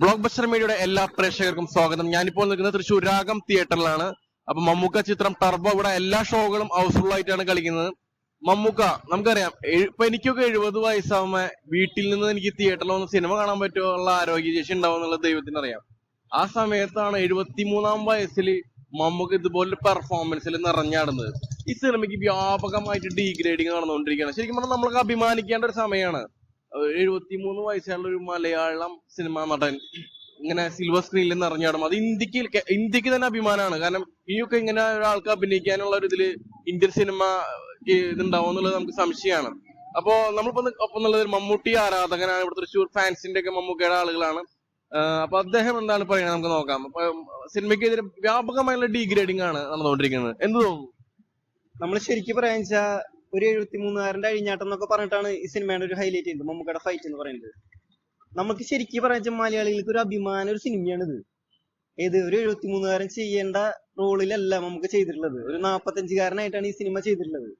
Block buster മീഡിയയുടെ എല്ലാ പ്രേക്ഷകർക്കും സ്വാഗതം. ഞാനിപ്പോൾ നിൽക്കുന്നത് തൃശ്ശൂർ രാഗം തിയേറ്ററിലാണ്. അപ്പൊ മമ്മൂക്ക ചിത്രം ടർബോ ഇവിടെ എല്ലാ ഷോകളും ഹൗസ്ഫുൾ ആയിട്ടാണ് കളിക്കുന്നത്. മമ്മൂക്ക നമുക്കറിയാം ഇപ്പൊ എനിക്കൊക്കെ എഴുപത് വയസ്സാവുമ്പോ വീട്ടിൽ നിന്ന് എനിക്ക് തിയേറ്ററിൽ വന്ന് സിനിമ കാണാൻ പറ്റുമോ ആരോഗ്യ ശേഷി ഉണ്ടാവും എന്നുള്ളത് ദൈവത്തിന് അറിയാം. ആ സമയത്താണ് എഴുപത്തിമൂന്നാം വയസ്സിൽ മമ്മൂക്ക് ഇതുപോലെ പെർഫോമൻസിൽ നിറഞ്ഞാടുന്നത്. ഈ സിനിമയ്ക്ക് വ്യാപകമായിട്ട് ഡീഗ്രേഡിങ് നടന്നുകൊണ്ടിരിക്കുകയാണ്. ശരിക്കും പറഞ്ഞാൽ നമ്മൾക്ക് അഭിമാനിക്കേണ്ട ഒരു സമയമാണ്. എഴുപത്തിമൂന്ന് വയസ്സുള്ള ഒരു മലയാളം സിനിമാ നടൻ ഇങ്ങനെ സിൽവർ സ്ക്രീനിൽ നിന്ന് നിറഞ്ഞാടും അത് ഇന്ത്യയ്ക്ക് ഇന്ത്യയ്ക്ക് തന്നെ അഭിമാനമാണ്. കാരണം ഈ ഇനിയൊക്കെ ഇങ്ങനെ ഒരാൾക്ക് അഭിനയിക്കാനുള്ള ഒരു ഇതിൽ ഇന്ത്യൻ സിനിമ ഇതുണ്ടാവും എന്നുള്ളത് നമുക്ക് സംശയമാണ്. അപ്പോ നമ്മളിപ്പോ ഒപ്പം എന്നുള്ളത് മമ്മൂട്ടി ആരാധകനാണ്. ഇവിടെ തൃശ്ശൂർ ഫാൻസിന്റെ ഒക്കെ മമ്മൂക്കയുടെ ആളുകളാണ്. അപ്പൊ അദ്ദേഹം എന്താണ് പറയുന്നത് നമുക്ക് നോക്കാം. അപ്പൊ സിനിമയ്ക്കെതിരെ വ്യാപകമായുള്ള ഡീഗ്രേഡിംഗ് ആണ് നടന്നുകൊണ്ടിരിക്കുന്നത്. എന്ത് തോന്നുന്നു? നമ്മൾ ശരിക്കും പറയാന്ന് വെച്ചാ ഒരു എഴുപത്തിമൂന്നുകാരന്റെ അഴിഞ്ഞാട്ടം എന്നൊക്കെ പറഞ്ഞിട്ടാണ് ഈ സിനിമയുടെ ഒരു ഹൈലൈറ്റ് ചെയ്യുന്നത് മമ്മൂക്കയുടെ ഫൈറ്റ് എന്ന് പറയുന്നത്. നമുക്ക് ശരിക്കും പറഞ്ഞു വെച്ചാൽ മലയാളികൾക്ക് ഒരു അഭിമാന ഒരു സിനിമയാണിത് ഏത് ഒരു എഴുപത്തിമൂന്നുകാരൻ ചെയ്യേണ്ട റോളിലല്ല നമുക്ക് ചെയ്തിട്ടുള്ളത്. ഒരു നാപ്പത്തഞ്ചുകാരനായിട്ടാണ് ഈ സിനിമ ചെയ്തിട്ടുള്ളത്.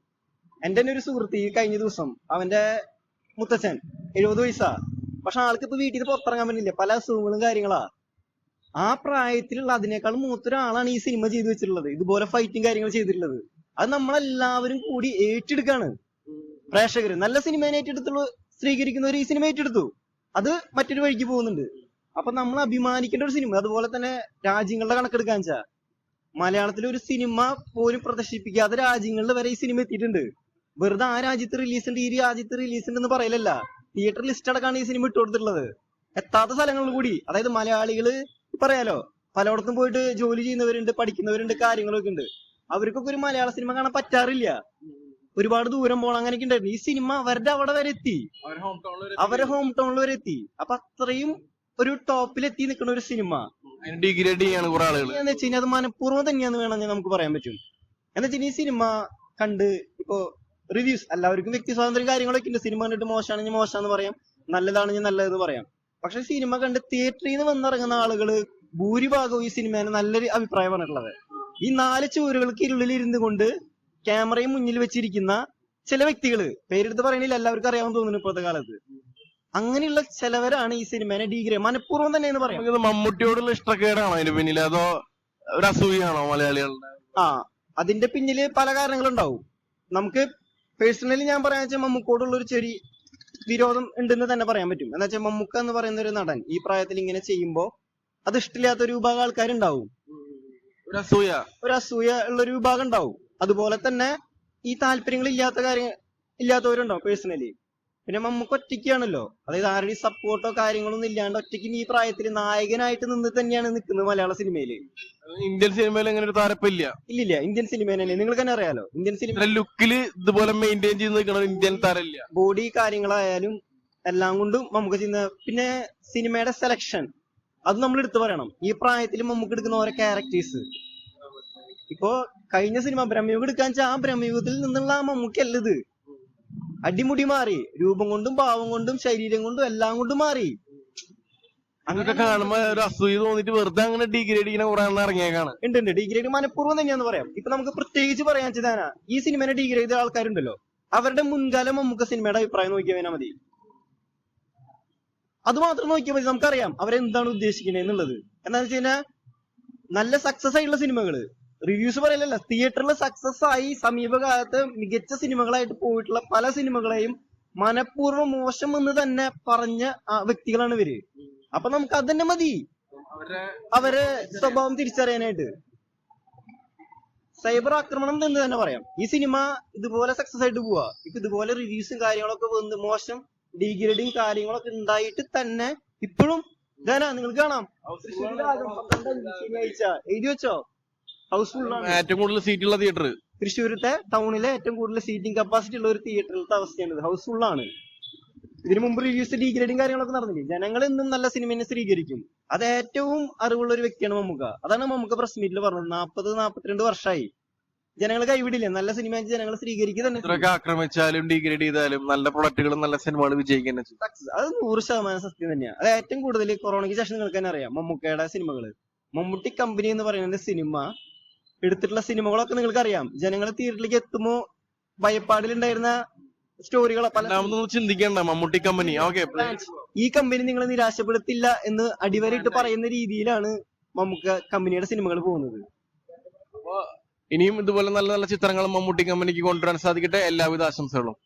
എന്റെ തന്നെ ഒരു സുഹൃത്ത് ഈ കഴിഞ്ഞ ദിവസം അവന്റെ മുത്തച്ഛൻ എഴുപത് വയസ്സാ. പക്ഷെ ആൾക്ക് ഇപ്പൊ വീട്ടിൽ പുറത്തിറങ്ങാൻ പറ്റില്ല. പല അസുഖങ്ങളും കാര്യങ്ങളാ. ആ പ്രായത്തിലുള്ള അതിനേക്കാൾ മൂത്തൊരാളാണ് ഈ സിനിമ ചെയ്തു വെച്ചിട്ടുള്ളത്. ഇതുപോലെ ഫൈറ്റും കാര്യങ്ങൾ ചെയ്തിട്ടുള്ളത്. അത് നമ്മളെല്ലാവരും കൂടി ഏറ്റെടുക്കാണ്. പ്രേക്ഷകർ നല്ല സിനിമയെ ഏറ്റെടുത്തുള്ള സ്വീകരിക്കുന്നവർ ഈ സിനിമ ഏറ്റെടുത്തു. അത് മറ്റൊരു വഴിക്ക് പോകുന്നുണ്ട്. അപ്പൊ നമ്മൾ അഭിമാനിക്കേണ്ട ഒരു സിനിമ അതുപോലെ തന്നെ രാജ്യങ്ങളുടെ കണക്കെടുക്കാൻ വെച്ചാ മലയാളത്തിലെ ഒരു സിനിമ പോലും പ്രദർശിപ്പിക്കാത്ത രാജ്യങ്ങളിൽ വരെ ഈ സിനിമ എത്തിയിട്ടുണ്ട്. വെറുതെ ആ രാജ്യത്ത് റിലീസ് ഉണ്ട് ഈ രാജ്യത്ത് റിലീസ് ഉണ്ടെന്ന് പറയലല്ല. തിയേറ്റർ ലിസ്റ്റ് അടക്കാണ് ഈ സിനിമ ഇട്ട് കൊടുത്തിട്ടുള്ളത്. എത്താത്ത സ്ഥലങ്ങളിൽ കൂടി അതായത് മലയാളികൾ പറയാലോ പലയിടത്തും പോയിട്ട് ജോലി ചെയ്യുന്നവരുണ്ട് പഠിക്കുന്നവരുണ്ട് കാര്യങ്ങളൊക്കെ ഉണ്ട്. അവർക്കൊക്കെ ഒരു മലയാള സിനിമ കാണാൻ പറ്റാറില്ല. ഒരുപാട് ദൂരം പോകണം അങ്ങനെയൊക്കെ ഉണ്ടായിരുന്നു. ഈ സിനിമ അവരുടെ അവിടെ വരെ എത്തി. അവരെ ഹോം ടൗണിൽ വരെ എത്തി. അപ്പൊ അത്രയും ഒരു ടോപ്പിൽ എത്തി നിൽക്കുന്ന ഒരു സിനിമ. ഡിഗ്രേഡ് ചെയ്യാണ് കുറെ ആളുകൾ എന്ന് വെച്ച് കഴിഞ്ഞാൽ അത് മനഃപൂർവം തന്നെയാന്ന് വേണമെങ്കിൽ നമുക്ക് പറയാൻ പറ്റും. എന്ന് വെച്ചാൽ ഈ സിനിമ കണ്ട് ഇപ്പോ റിവ്യൂസ് എല്ലാവർക്കും വ്യക്തി സ്വാതന്ത്ര്യം കാര്യങ്ങളൊക്കെ ഉണ്ട്. സിനിമ കണ്ടിട്ട് മോശമാണെങ്കിൽ മോശമാന്ന് പറയാം. നല്ലതാണെങ്കിൽ നല്ലതെന്ന് പറയാം. പക്ഷെ സിനിമ കണ്ട് തിയേറ്ററിൽ നിന്ന് വന്നിറങ്ങുന്ന ആളുകൾ ഭൂരിഭാഗവും ഈ സിനിമേനെ നല്ലൊരു അഭിപ്രായം പറഞ്ഞിട്ടുള്ളത്. ഈ നാല് ചുവരുകൾക്ക് ഇരുളിൽ ഇരുന്നു കൊണ്ട് ക്യാമറയും മുന്നിൽ വെച്ചിരിക്കുന്ന ചില വ്യക്തികൾ പേരെടുത്ത് പറയണില്ല എല്ലാവർക്കും അറിയാമെന്ന് തോന്നുന്നു ഇപ്പോഴത്തെ കാലത്ത്. അങ്ങനെയുള്ള ചിലവരാണ് ഈ സിനിമേനെ ഡീഗ്രേ മനഃപൂർവം തന്നെ എന്ന് പറയാം മമ്മൂട്ടിയോടുള്ള ഇഷ്ടക്കേടാണോ അതിന് പിന്നിൽ? അതോ ഒരു അസൂയാണോ മലയാളികളുടെ? ആ അതിന്റെ പിന്നിൽ പല കാരണങ്ങളുണ്ടാവും. നമുക്ക് പേഴ്സണലി ഞാൻ പറയാന്ന് വെച്ചാൽ മമ്മൂക്കോടുള്ള ഒരു ചെറിയ വിരോധം ഉണ്ടെന്ന് തന്നെ പറയാൻ പറ്റും. എന്ന് വെച്ചാൽ മമ്മൂക്ക എന്ന് പറയുന്ന ഒരു നടൻ ഈ പ്രായത്തിൽ ഇങ്ങനെ ചെയ്യുമ്പോ അത് ഇഷ്ടമില്ലാത്ത ഒരു വിഭാഗം ആൾക്കാരുണ്ടാവും. ഒരു അസൂയ. ഒരു അസൂയ ഉള്ള ഒരു വിഭാഗം ഉണ്ടാവും. അതുപോലെ തന്നെ ഈ താല്പര്യങ്ങൾ ഇല്ലാത്ത കാര്യങ്ങൾ ഇല്ലാത്തവരുണ്ടാവും പേഴ്സണലി പിന്നെ നമുക്ക് ഒറ്റയ്ക്കാണല്ലോ. അതായത് ആരുടെയും സപ്പോർട്ടോ കാര്യങ്ങളൊന്നും ഇല്ലാണ്ട് ഒറ്റയ്ക്ക് ഈ പ്രായത്തിൽ നായകനായിട്ട് നിന്ന് തന്നെയാണ് നിൽക്കുന്നത് മലയാള സിനിമയിൽ. ഇന്ത്യൻ സിനിമയിൽ അങ്ങനെ ഒരു താരപ്പില്ല ഇല്ലില്ല. ഇന്ത്യൻ സിനിമ തന്നെ. നിങ്ങൾക്ക് തന്നെ അറിയാലോ. ഇന്ത്യൻ സിനിമ ലുക്കിൽ ഇതുപോലെ മെയിന്റെയിൻ ചെയ്ത് നിൽക്കുന്ന ഒരു ഇന്ത്യൻ താരമില്ല. ബോഡി കാര്യങ്ങളായാലും എല്ലാം കൊണ്ടും നമുക്ക് ചെയ്യുന്ന പിന്നെ സിനിമയുടെ സെലക്ഷൻ അത് നമ്മൾ എടുത്തു പറയണം. ഈ പ്രായത്തിൽ നമുക്ക് എടുക്കുന്ന ഓരോ ക്യാരക്ടേഴ്സ് ഇപ്പോ കഴിഞ്ഞ സിനിമ ബ്രഹ്മയുഗം എടുക്കാൻ വെച്ചാൽ ആ ബ്രഹ്മയുഗത്തിൽ നിന്നുള്ള ആ മമ്മൂക്കല്ല ഇത്. അടിമുടി മാറി. രൂപം കൊണ്ടും ഭാവം കൊണ്ടും ശരീരം കൊണ്ടും എല്ലാം കൊണ്ടും മാറി. അതൊക്കെ കാണുമ്പോ ഒരു അസൂയ തോന്നിട്ട് വെറുതെ അങ്ങനെ ഡിഗ്രേഡ് ചെയ്യുന്ന കുറെ ഇറങ്ങിയേക്കാണ്. ഉണ്ട് ഉണ്ട്. ഡിഗ്രേഡ് മനഃപൂർവം തന്നെയാന്ന് പറയാം. ഇപ്പൊ നമുക്ക് പ്രത്യേകിച്ച് പറയാൻ വെച്ചതാണ് ഈ സിനിമനെ ഡിഗ്രേഡ് ചെയ്ത ആൾക്കാരുണ്ടല്ലോ. അവരുടെ മുൻകാലം നമുക്ക് സിനിമയുടെ അഭിപ്രായം നോക്കിയാൽ മതി. അത് മാത്രം നോക്കിയാൽ മതി. നമുക്കറിയാം അവരെന്താണ് ഉദ്ദേശിക്കുന്നത് എന്നുള്ളത്. എന്താണെന്ന് വെച്ച് കഴിഞ്ഞാൽ നല്ല സക്സസ് ആയിട്ടുള്ള സിനിമകൾ. റിവ്യൂസ് പറയലല്ല തിയേറ്ററിൽ സക്സസ് ആയി സമീപകാലത്ത് മികച്ച സിനിമകളായിട്ട് പോയിട്ടുള്ള പല സിനിമകളെയും മനഃപൂർവം മോശം എന്ന് തന്നെ പറഞ്ഞ ആ വ്യക്തികളാണ് ഇവർ. അപ്പൊ നമുക്ക് അത് തന്നെ മതി. അവരെ സ്വഭാവം തിരിച്ചറിയാനായിട്ട്. സൈബർ ആക്രമണം എന്ന് തന്നെ പറയാം. ഈ സിനിമ ഇതുപോലെ സക്സസ് ആയിട്ട് പോവാ. ഇപ്പൊ ഇതുപോലെ റിവ്യൂസും കാര്യങ്ങളൊക്കെ വന്ന് മോശം ഡീഗ്രേഡിങ് കാര്യങ്ങളൊക്കെ ഉണ്ടായിട്ട് തന്നെ ഇപ്പോഴും ഇതാനാ നിങ്ങൾക്ക് കാണാം. ശനിയാഴ്ച. എഴുതി വെച്ചോ? ഹൗസ്ഫുൾ ഏറ്റവും കൂടുതൽ സീറ്റുള്ള തിയേറ്റർ തൃശ്ശൂരത്തെ ടൗണിലെ ഏറ്റവും കൂടുതൽ സീറ്റിംഗ് കപ്പാസിറ്റി ഉള്ള ഒരു തിയേറ്ററിലത്തെ അവസ്ഥയാണ് ഹൗസ്ഫുൾ ആണ്. ഇതിനു മുമ്പ് റിവ്യൂസ് ഡീഗ്രേഡിങ് കാര്യങ്ങളൊക്കെ നടന്നില്ലേ? ജനങ്ങൾ ഇന്നും നല്ല സിനിമയെ സ്വീകരിക്കും. അത് ഏറ്റവും അറിവുള്ള ഒരു വ്യക്തിയാണ് മമ്മൂക്ക. അതാണ് മമ്മൂക്ക പ്രസ് മീറ്റിൽ പറഞ്ഞത്. നാൽപ്പത് നാൽപ്പത്തിരണ്ട് വർഷമായി ജനങ്ങൾ കൈവിടില്ല? നല്ല സിനിമ ജനങ്ങൾ സ്വീകരിക്കുക തന്നെ ഇത്രയൊക്കെ ആക്രമിച്ചാലും ഡിഗ്രേഡ് ചെയ്താലും നല്ല പ്രൊഡക്റ്റുകളും നല്ല സിനിമകൾ വിജയിക്കാൻ സക്സസ് അത് നൂറ് ശതമാനം സത്യം തന്നെയാണ് അത് ഏറ്റവും കൂടുതൽ കൊറോണയ്ക്ക് ശേഷം നിങ്ങൾക്ക് തന്നെ അറിയാം. മമ്മൂക്കയുടെ സിനിമകൾ മമ്മൂട്ടി കമ്പനി എന്ന് പറയുന്ന സിനിമ എടുത്തിട്ടുള്ള സിനിമകളൊക്കെ നിങ്ങൾക്ക് അറിയാം ജനങ്ങൾ തിയേറ്ററിലേക്ക് എത്തുമ്പോ ഭയപ്പാടിലുണ്ടായിരുന്ന സ്റ്റോറികളെ പല രണ്ടാമതൊന്നും ചിന്തിക്കണ്ട. മമ്മൂട്ടി കമ്പനി ഓക്കെ ഈ കമ്പനി നിങ്ങളെ നിരാശപ്പെടുത്തില്ല എന്ന് അടിവരയിട്ട് പറയുന്ന രീതിയിലാണ് മമ്മൂക്ക കമ്പനിയുടെ സിനിമകൾ പോകുന്നത്. ഇനിയും ഇതുപോലെ നല്ല നല്ല ചിത്രങ്ങൾ മമ്മൂട്ടി കമ്പനിക്ക് കൊണ്ടുവരാൻ സാധിക്കട്ടെ. എല്ലാവിധ ആശംസകളും.